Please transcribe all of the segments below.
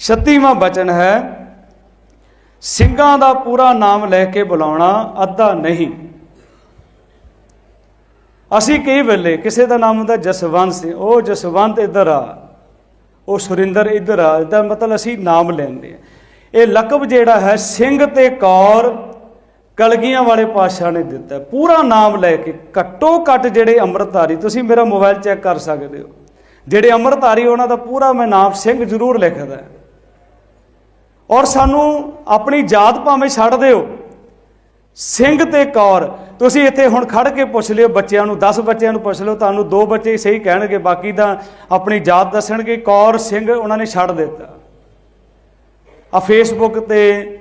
36ਵਾਂ ਬਚਨ ਹੈ, ਸਿੰਘਾਂ ਦਾ ਪੂਰਾ ਨਾਮ ਲੈ ਕੇ ਬੁਲਾਉਣਾ ਅੱਧਾ ਨਹੀਂ। ਅਸੀਂ ਕਈ ਵੇਲੇ ਕਿਸੇ ਦਾ ਨਾਮ ਹੁੰਦਾ ਜਸਵੰਤ ਸਿੰਘ, ਉਹ ਜਸਵੰਤ ਇੱਧਰ ਆ, ਉਹ ਸੁਰਿੰਦਰ ਇੱਧਰ ਆ, ਇਹਦਾ ਮਤਲਬ ਅਸੀਂ ਨਾਮ ਲੈਂਦੇ ਆ ਇਹ ਲਕਬ ਜਿਹੜਾ ਹੈ, ਸਿੰਘ ਤੇ ਕੌਰ ਕਲਗੀਆਂ ਵਾਲੇ ਪਾਤਸ਼ਾਹ ਨੇ ਦਿੱਤਾ। ਪੂਰਾ ਨਾਮ ਲੈ ਕੇ, ਘੱਟੋ ਘੱਟ ਜਿਹੜੇ ਅੰਮ੍ਰਿਤਧਾਰੀ, ਤੁਸੀਂ ਮੇਰਾ ਮੋਬਾਈਲ ਚੈੱਕ ਕਰ ਸਕਦੇ ਹੋ। ਜਿਹੜੇ ਅੰਮ੍ਰਿਤਧਾਰੀ, ਉਹਨਾਂ ਦਾ ਪੂਰਾ ਮੈਂ ਨਾਮ ਸਿੰਘ ਜ਼ਰੂਰ ਲਿਖਦਾ। ਔਰ ਸਾਨੂੰ ਆਪਣੀ ਜਾਤ ਭਾਵੇਂ ਛੱਡ ਦਿਓ। ਸਿੰਘ ਤੇ ਕੌਰ, ਤੁਸੀਂ ਇੱਥੇ ਹੁਣ ਖੜ ਕੇ ਪੁੱਛ ਲਿਓ, ਬੱਚਿਆਂ ਨੂੰ 10 ਬੱਚਿਆਂ ਨੂੰ ਪੁੱਛ ਲਿਓ, ਤੁਹਾਨੂੰ ਦੋ ਬੱਚੇ ਸਹੀ ਕਹਿਣਗੇ, ਬਾਕੀ ਤਾਂ ਆਪਣੀ ਜਾਤ ਦੱਸਣਗੇ, ਕੌਰ, ਸਿੰਘ ਉਹਨਾਂ ਨੇ ਛੱਡ ਦਿੱਤਾ। ਆ ਫੇਸਬੁੱਕ ਤੇ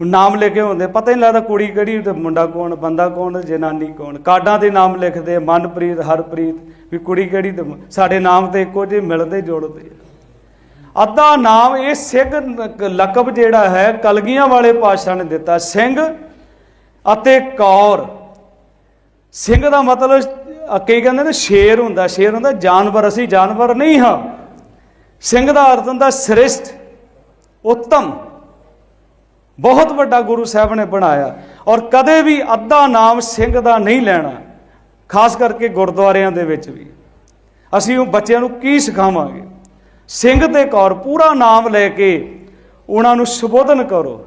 ਨਾਮ ਲਿਖੇ ਹੁੰਦੇ, ਪਤਾ ਹੀ ਨਹੀਂ ਲੱਗਦਾ ਕੁੜੀ ਕਿਹੜੀ, ਤੇ ਮੁੰਡਾ ਕੌਣ, ਬੰਦਾ ਕੌਣ ਜਨਾਨੀ ਕੌਣ। ਕਾਰਡਾਂ ਤੇ ਨਾਮ ਲਿਖਦੇ ਮਨਪ੍ਰੀਤ, ਹਰਪ੍ਰੀਤ, ਵੀ ਕੁੜੀ ਕਿਹੜੀ ਤੇ ਸਾਡੇ ਨਾਮ ਤੇ ਇੱਕੋ ਜਿਹੇ ਮਿਲਦੇ ਜੁੜਦੇ ਅੱਧਾ ਨਾਮ ਇਹ ਸਿੰਘ ਲਕਬ ਜਿਹੜਾ ਹੈ, ਕਲਗੀਆਂ ਵਾਲੇ ਪਾਤਸ਼ਾਹ ਨੇ ਦਿੱਤਾ। ਸਿੰਘ ਅਤੇ ਕੌਰ। ਸਿੰਘ ਦਾ ਮਤਲਬ ਕੀ ਕਹਿੰਦੇ ਨੇ? ਸ਼ੇਰ ਹੁੰਦਾ। ਸ਼ੇਰ ਹੁੰਦਾ, ਜਾਨਵਰ। ਅਸੀਂ ਜਾਨਵਰ ਨਹੀਂ ਹਾਂ। ਸਿੰਘ ਦਾ ਅਰਥ ਹੁੰਦਾ ਸ੍ਰਿਸ਼ਟ, ਉੱਤਮ। ਬਹੁਤ ਵੱਡਾ ਗੁਰੂ ਸਾਹਿਬ ਨੇ ਬਣਾਇਆ। ਔਰ ਕਦੇ ਵੀ ਅੱਧਾ ਨਾਮ ਸਿੰਘ ਦਾ ਨਹੀਂ ਲੈਣਾ, ਖਾਸ ਕਰਕੇ ਗੁਰਦੁਆਰਿਆਂ ਦੇ ਵਿੱਚ ਵੀ। ਅਸੀਂ ਉਹ ਬੱਚਿਆਂ ਨੂੰ ਕੀ ਸਿਖਾਵਾਂਗੇ? ਸਿੰਘ ਤੇ ਕੌਰ ਪੂਰਾ ਨਾਮ ਲੈ ਕੇ ਉਹਨਾਂ ਨੂੰ ਸੰਬੋਧਨ ਕਰੋ।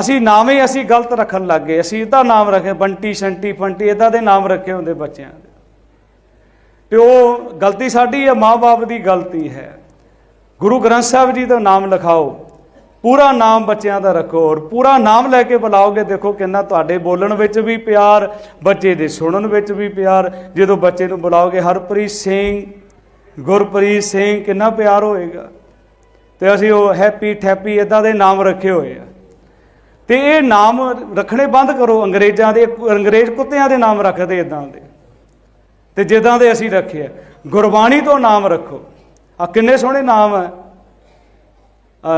ਅਸੀਂ ਨਾਮ ਹੀ ਅਸੀਂ ਗਲਤ ਰੱਖਣ ਲੱਗ ਗਏ। ਅਸੀਂ ਇਹਦਾ ਨਾਮ ਰੱਖੇ, ਬੰਟੀ, ਸ਼ੰਟੀ, ਫੰਟੀ ਇਦਾਂ ਦੇ ਨਾਮ ਰੱਖੇ ਹੁੰਦੇ ਬੱਚਿਆਂ ਦੇ। ਤੇ ਉਹ ਗਲਤੀ ਸਾਡੀ ਹੈ ਮਾਪੇ ਦੀ ਗਲਤੀ ਹੈ। ਗੁਰੂ ਗ੍ਰੰਥ ਸਾਹਿਬ ਜੀ ਦਾ ਨਾਮ ਲਿਖਾਓ। ਪੂਰਾ ਨਾਮ ਬੱਚਿਆਂ ਦਾ ਰੱਖੋ ਔਰ ਪੂਰਾ ਨਾਮ ਲੈ ਕੇ ਬੁਲਾਓਗੇ, ਦੇਖੋ ਕਿੰਨਾ ਤੁਹਾਡੇ ਬੋਲਣ ਵਿੱਚ ਵੀ ਪਿਆਰ, ਬੱਚੇ ਦੇ ਸੁਣਨ ਵਿੱਚ ਵੀ ਪਿਆਰ। ਜਦੋਂ ਬੱਚੇ ਨੂੰ ਬੁਲਾਓਗੇ, ਹਰਪ੍ਰੀਤ ਸਿੰਘ ਗੁਰਪ੍ਰੀਤ ਸਿੰਘ ਕਿੰਨਾ ਪਿਆਰ ਹੋਏਗਾ। ਤੇ ਅਸੀਂ ਉਹ ਹੈਪੀ ਠੈਪੀ ਇਦਾਂ ਦੇ ਨਾਮ ਰੱਖੇ ਹੋਏ ਆ। ਤੇ ਇਹ ਨਾਮ ਰੱਖਣੇ ਬੰਦ ਕਰੋ, ਅੰਗਰੇਜ਼ਾਂ ਦੇ, ਅੰਗਰੇਜ਼ ਕੁੱਤਿਆਂ ਦੇ ਨਾਮ ਰੱਖਦੇ ਇਦਾਂ ਦੇ। ਤੇ ਜਿੱਦਾਂ ਦੇ ਅਸੀਂ ਰੱਖੇ ਆ। ਗੁਰਬਾਣੀ ਤੋਂ ਨਾਮ ਰੱਖੋ। ਆ ਕਿੰਨੇ ਸੋਹਣੇ ਨਾਮ ਆ।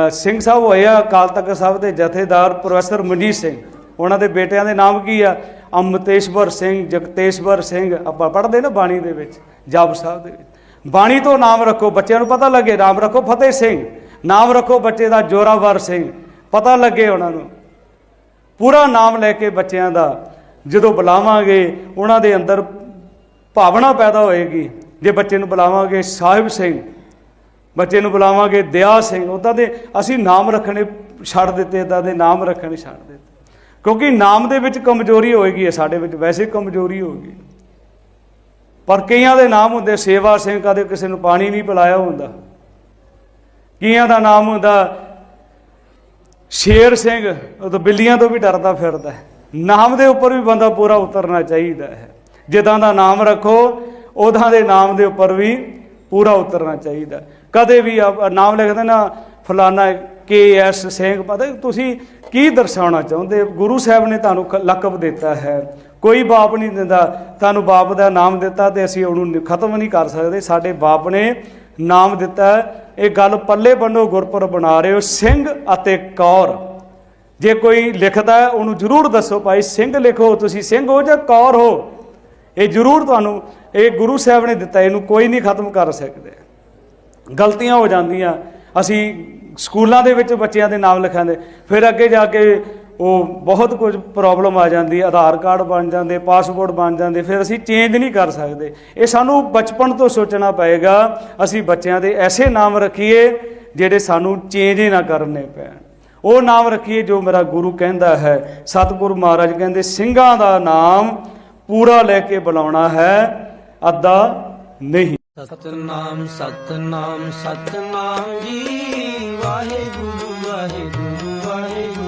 ਸਿੰਘ ਸਾਹਿਬ ਹੋਏ ਆ, ਅਕਾਲ ਤਖਤ ਸਾਹਿਬ ਦੇ ਜਥੇਦਾਰ ਪ੍ਰੋਫੈਸਰ ਮਨਜੀਤ ਸਿੰਘ। ਉਹਨਾਂ ਦੇ ਬੇਟਿਆਂ ਦੇ ਨਾਮ ਕੀ ਆ? ਅਮਤੇਸ਼ਵਰ ਸਿੰਘ, ਜਗਤੇਸ਼ਵਰ ਸਿੰਘ। ਆਪਾਂ ਪੜ੍ਹਦੇ ਨਾ ਬਾਣੀ ਦੇ ਵਿੱਚ ਜਪ ਸਾਹਿਬ ਦੇ ਵਿੱਚ। ਬਾਣੀ ਤੋਂ ਨਾਮ ਰੱਖੋ, ਬੱਚਿਆਂ ਨੂੰ ਪਤਾ ਲੱਗੇ, ਨਾਮ ਰੱਖੋ ਫਤਿਹ ਸਿੰਘ। ਨਾਮ ਰੱਖੋ ਬੱਚੇ ਦਾ ਜੋਰਾਵਰ ਸਿੰਘ। ਪਤਾ ਲੱਗੇ ਉਹਨਾਂ ਨੂੰ। ਪੂਰਾ ਨਾਮ ਲੈ ਕੇ ਬੱਚਿਆਂ ਦਾ ਜਦੋਂ ਬੁਲਾਵਾਂਗੇ, ਉਹਨਾਂ ਦੇ ਅੰਦਰ ਭਾਵਨਾ ਪੈਦਾ ਹੋਏਗੀ। ਜੇ ਬੱਚੇ ਨੂੰ ਬੁਲਾਵਾਂਗੇ ਸਾਹਿਬ ਸਿੰਘ, ਬੱਚੇ ਨੂੰ ਬੁਲਾਵਾਂਗੇ ਦਿਆ ਸਿੰਘ ਉਦਾਂ ਦੇ ਅਸੀਂ ਨਾਮ ਰੱਖਣੇ ਛੱਡ ਦਿੱਤੇ ਇਦਾਂ ਦੇ ਨਾਮ ਰੱਖਣੇ ਛੱਡ ਦਿੱਤੇ। ਕਿਉਂਕਿ ਨਾਮ ਦੇ ਵਿੱਚ ਕਮਜ਼ੋਰੀ ਹੋਏਗੀ ਸਾਡੇ ਵਿੱਚ ਵੈਸੇ ਕਮਜ਼ੋਰੀ ਹੋਏਗੀ। ਪਰ ਕਈਆਂ ਦੇ ਨਾਮ ਹੁੰਦੇ, ਸੇਵਾ ਸਿੰਘ ਕਦੇ ਕਿਸੇ ਨੂੰ ਪਾਣੀ ਨਹੀਂ ਪਿਲਾਇਆ ਹੁੰਦਾ। ਕਈਆਂ ਦਾ ਨਾਮ ਹੁੰਦਾ, ਸ਼ੇਰ ਸਿੰਘ, ਉਹ ਤਾਂ ਬਿੱਲੀਆਂ ਤੋਂ ਵੀ ਡਰਦਾ ਫਿਰਦਾ ਨਾਮ ਦੇ ਉੱਪਰ ਵੀ ਬੰਦਾ ਪੂਰਾ ਉਤਰਨਾ ਚਾਹੀਦਾ ਹੈ। ਜਿੱਦਾਂ ਦਾ ਨਾਮ ਰੱਖੋ ਉਦਾਂ ਦੇ ਨਾਮ ਦੇ ਉੱਪਰ ਵੀ ਪੂਰਾ ਉਤਰਨਾ ਚਾਹੀਦਾ ਕਦੇ ਵੀ ਆਪ- ਨਾਮ ਲਿਖਦੇ ਨਾ, ਫਲਾਨਾ ਕੇ ਐਸ ਸਿੰਘ, ਪਤਾ ਤੁਸੀਂ ਕੀ ਦਰਸਾਉਣਾ ਚਾਹੁੰਦੇ ਗੁਰੂ ਸਾਹਿਬ ਨੇ ਤੁਹਾਨੂੰ ਲਕਬ ਦਿੱਤਾ ਹੈ। ਕੋਈ ਬਾਪ ਨਹੀਂ ਦਿੰਦਾ। ਤੁਹਾਨੂੰ ਬਾਪ ਦਾ ਨਾਮ ਦਿੱਤਾ ਤੇ ਅਸੀਂ ਉਹਨੂੰ ਖਤਮ ਨਹੀਂ ਕਰ ਸਕਦੇ। ਸਾਡੇ ਬਾਪ ਨੇ ਨਾਮ ਦਿੱਤਾ। ਇਹ ਗੱਲ ਪੱਲੇ ਬੰਨੋ, ਗੁਰਪੁਰਬ ਬਣਾ ਰਹੇ ਹੋ। ਸਿੰਘ ਅਤੇ ਕੌਰ। ਜੇ ਕੋਈ ਲਿਖਦਾ ਉਹਨੂੰ ਜਰੂਰ ਦੱਸੋ ਭਾਈ, ਸਿੰਘ ਲਿਖੋ। ਤੁਸੀਂ ਸਿੰਘ ਹੋ ਜਾਂ ਕੌਰ ਹੋ? ਇਹ ਜਰੂਰ ਤੁਹਾਨੂੰ, ਇਹ ਗੁਰੂ ਸਾਹਿਬ ਨੇ ਦਿੱਤਾ। ਇਹਨੂੰ ਕੋਈ ਨਹੀਂ ਖਤਮ ਕਰ ਸਕਦੇ। ਗਲਤੀਆਂ ਹੋ ਜਾਂਦੀਆਂ। ਅਸੀਂ ਸਕੂਲਾਂ ਦੇ ਵਿੱਚ ਬੱਚਿਆਂ ਦੇ ਨਾਮ ਲਿਖਾਉਂਦੇ ਫਿਰ ਅੱਗੇ ਜਾ ਕੇ ਉਹ ਬਹੁਤ ਕੁਝ ਪ੍ਰੋਬਲਮ ਆ ਜਾਂਦੀ ਆਧਾਰ ਕਾਰਡ ਬਣ ਜਾਂਦੇ ਪਾਸਪੋਰਟ ਬਣ ਜਾਂਦੇ, ਫਿਰ ਅਸੀਂ ਚੇਂਜ ਨਹੀਂ ਕਰ ਸਕਦੇ। ਇਹ ਸਾਨੂੰ ਬਚਪਨ ਤੋਂ ਸੋਚਣਾ ਪਏਗਾ, ਅਸੀਂ ਬੱਚਿਆਂ ਦੇ ਐਸੇ ਨਾਮ ਰੱਖੀਏ ਜਿਹੜੇ ਸਾਨੂੰ ਚੇਂਜ ਹੀ ਨਾ ਕਰਨੇ ਪੈਣ। ਉਹ ਨਾਮ ਰੱਖੀਏ ਜੋ ਮੇਰਾ ਗੁਰੂ ਕਹਿੰਦਾ ਹੈ, ਸਤਿਗੁਰੂ ਮਹਾਰਾਜ ਕਹਿੰਦੇ, ਸਿੰਘਾਂ ਦਾ ਨਾਮ ਪੂਰਾ ਲੈ ਕੇ ਬੁਲਾਉਣਾ ਹੈ, ਅੱਧਾ ਨਹੀਂ। ਸਤਨਾਮ ਸਤਨਾਮ ਸਤਨਾਮ ਜੀ ਵਾਹਿਗੁਰੂ ਵਾਹਿਗੁਰੂ।